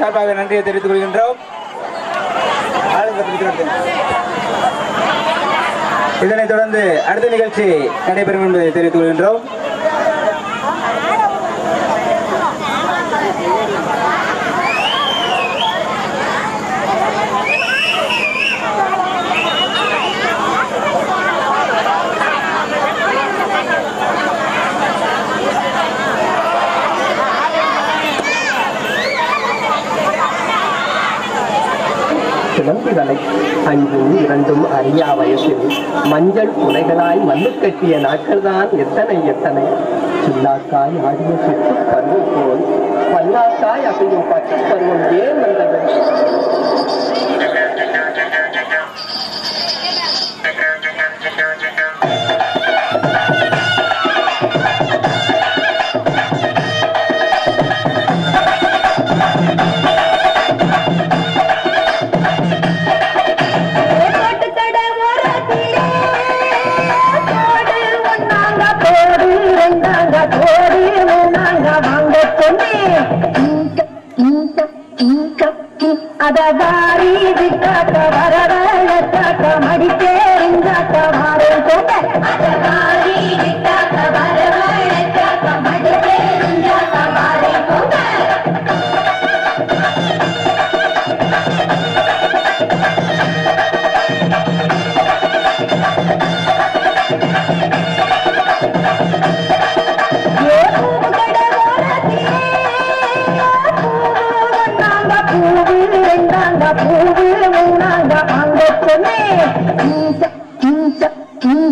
சார்பாக நன்றியை தெரிவித்துக் கொள்கின்றோம். இதனைத் தொடர்ந்து அடுத்த நிகழ்ச்சி நடைபெறும் என்பதை தெரிவித்துக் கொள்கின்றோம். விலங்குகளை அஞ்சும் இரண்டும் அறியா வயசில் மஞ்சள் புனைகளாய் மல்லு கட்டிய நாட்கள்தான் எத்தனை எத்தனை சில்லாக்காய் ஆடிய சிட்டு பருவம் போல் பல்லாக்காய் அசையும் பட்டு பருவம் ஏன் வந்தது Thank you. விட்டாக்க வரவழத்தாக்க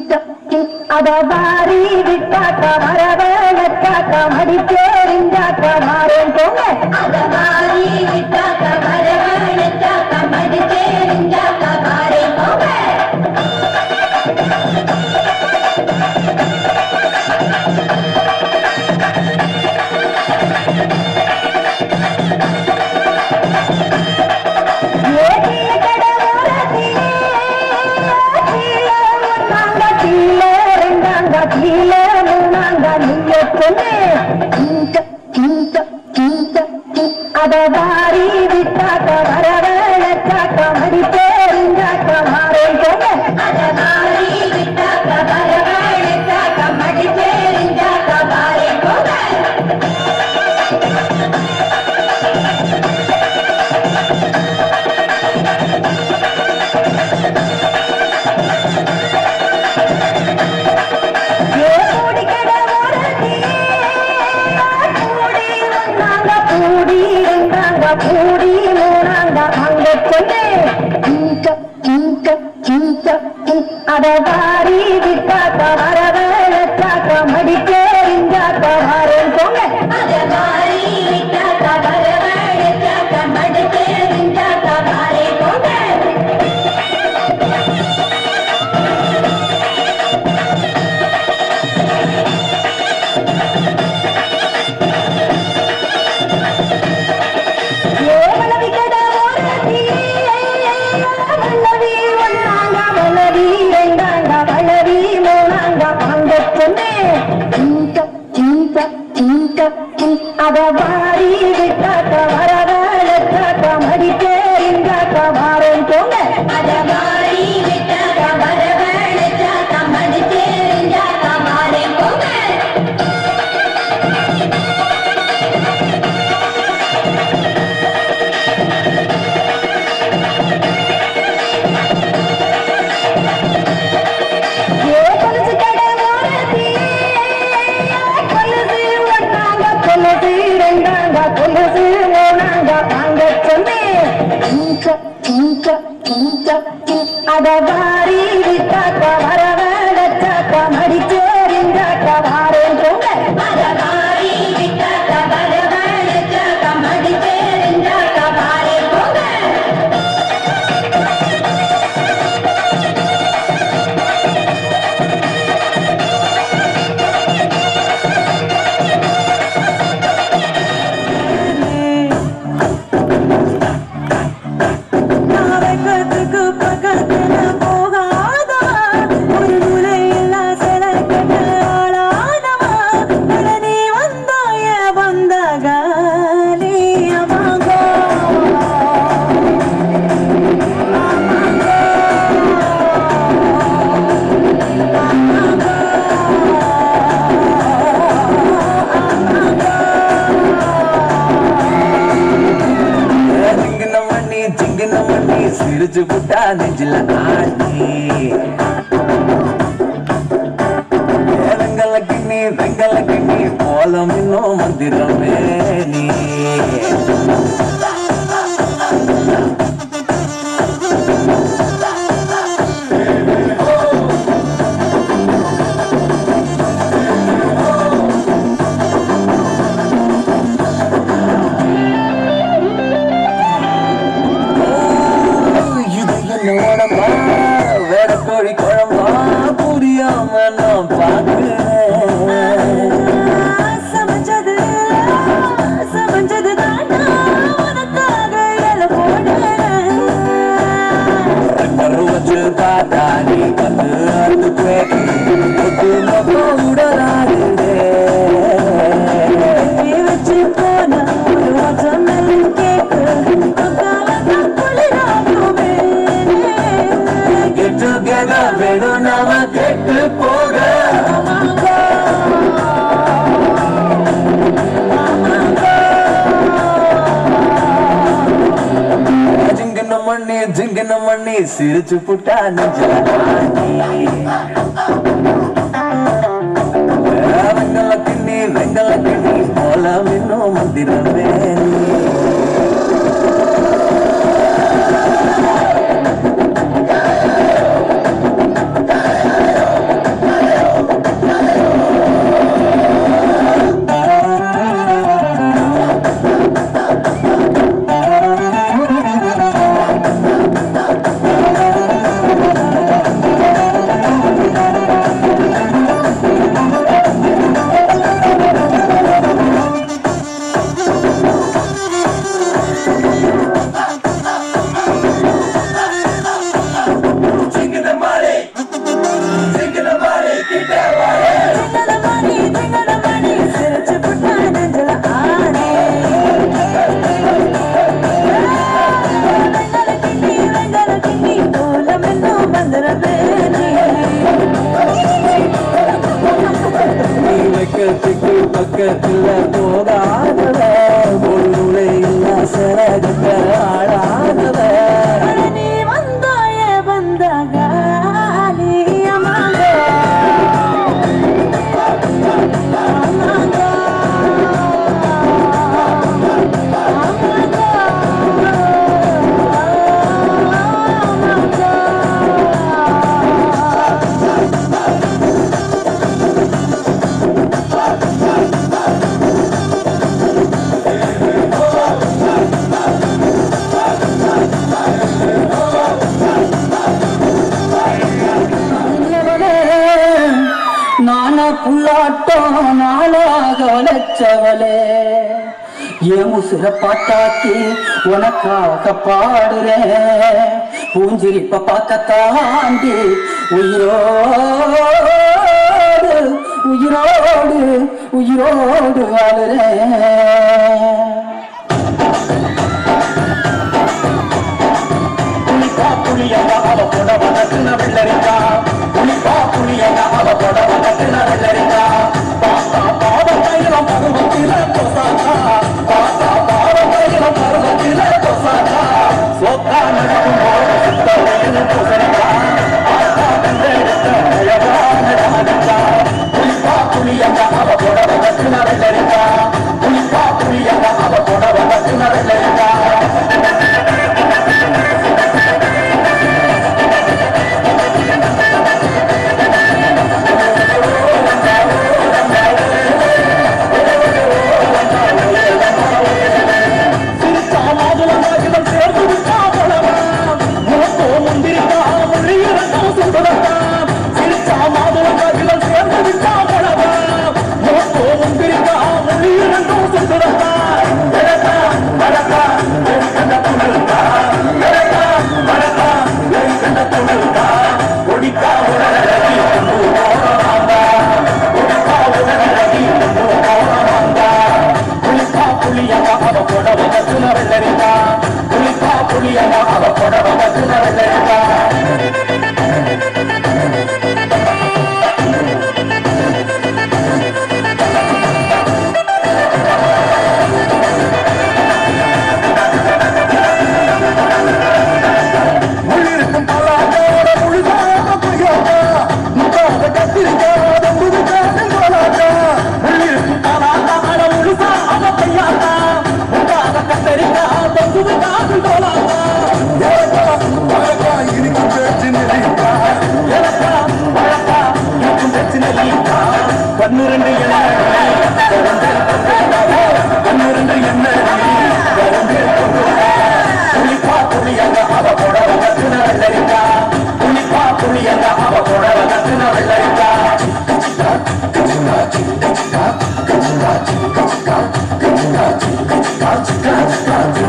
ചുറ്റി അട വിട്ടാക്ക മരവേലക്കാക്ക മടിച്ചേരിഞ്ചാക്ക മാറി அதவாரி விட்டாக்க வரவழச்சாக்க மடி பேருஞ்சாக்க Baba. அத வாரி விட்டா தவறா I need a earthquake. கல்யாணம் பண்ணி சிரிச்சு புட்டா நெஞ்சில வெங்கல கிண்ணி வெங்கல கிண்ணி போல இன்னும் மந்திரமே left, left. உனக்காக பாடுறேன் பூஞ்சிரிப்ப பார்க்கத்தாண்டி உயிரோடு உயிரோடு உயிரோடு வாழுறேன் புலிப்பா புலியங்க அவ புடவ நட்டுன வெள்ளரிக்கா. புலிப்பா புலியங்க அவ புடவ நட்டுன வெள்ளரிக்கா. பாப்பா பாவ கையிலம் பருவத்தில Gotcha, gotcha, gotcha, gotcha, gotcha, gotcha, got you, got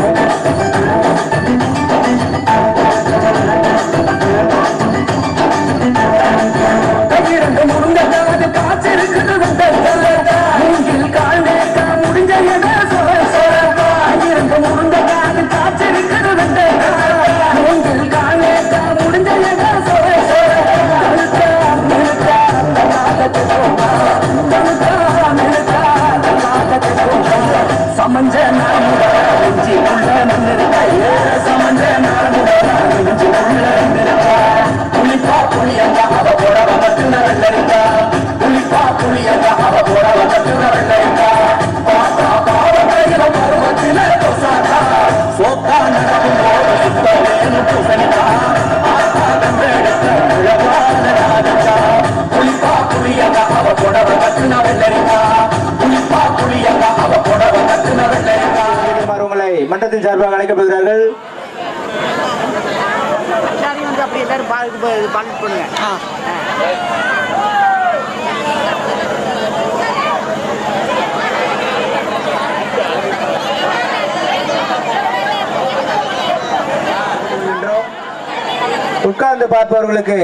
உட்கார்ந்து பார்ப்பவர்களுக்கு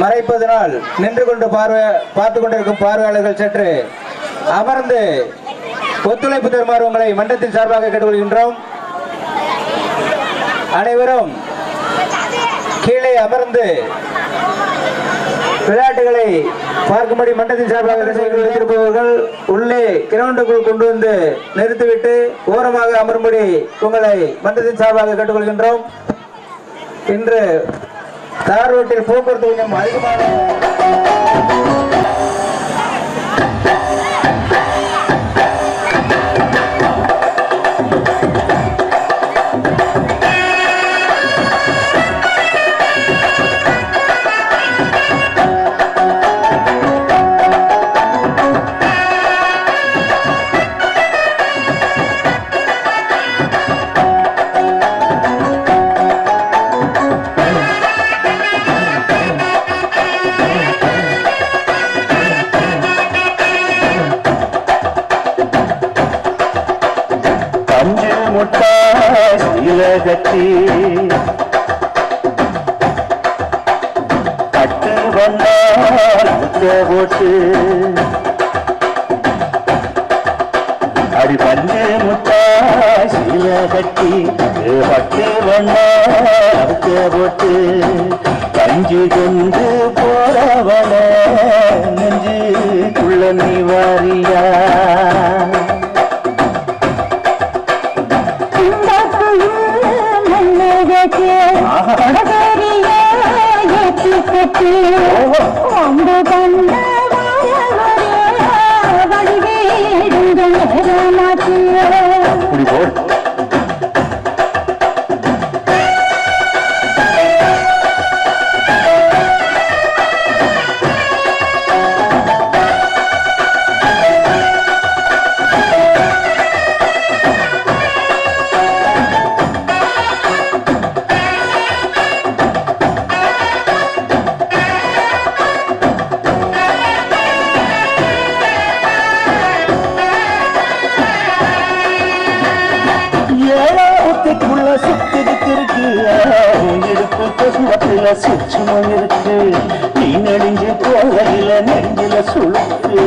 மறைப்பதனால் நின்று கொண்டு பார்வை பார்த்து கொண்டிருக்கும் பார்வையாளர்கள் சற்று அமர்ந்து ஒத்துழைப்பு தருமாறு உங்களை மன்றத்தின் சார்பாக கேட்டுக்கொள்கின்றோம். அனைவரும் கீழே அமர்ந்து விளையாட்டுகளை பார்க்கும்படி மன்றத்தின் சார்பாக வைத்திருப்பவர்கள் உள்ளே கிரவுண்டுக்குள் கொண்டு வந்து நிறுத்திவிட்டு ஓரமாக அமரும்படி உங்களை மன்றத்தின் சார்பாக கேட்டுக்கொள்கின்றோம். இன்று தார் ரோட்டில் போக்குவரத்து கொஞ்சம் அதிகமான சீல கட்டி பட்டு வந்தால் போட்டு. அடி பஞ்சு முட்டாய் சீல கட்டி. பட்டு வண்ணாக்க போட்டு. கஞ்சி கொண்டு போறவன நெஞ்சுக்குள்ள நிவாரியா கொடவேரிய ஏற்றி கட்டி கொண்டு கொண்ட கொசுவத்துல சுற்றமும் இருக்கு. நீ நெடுஞ்சு போகையில நெஞ்சில சுழுக்கு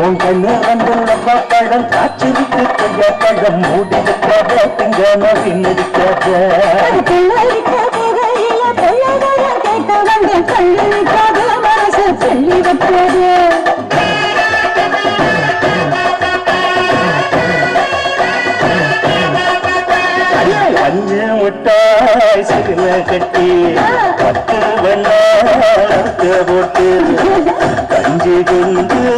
உன் கண்ணு வந்துள்ள பழம் காய்ச்சிருக்கு கைய பழம் மூடி வைக்காத திங்க நோக்கி நடிக்காத வண்ணாக்க கஞ்சி கொண்டு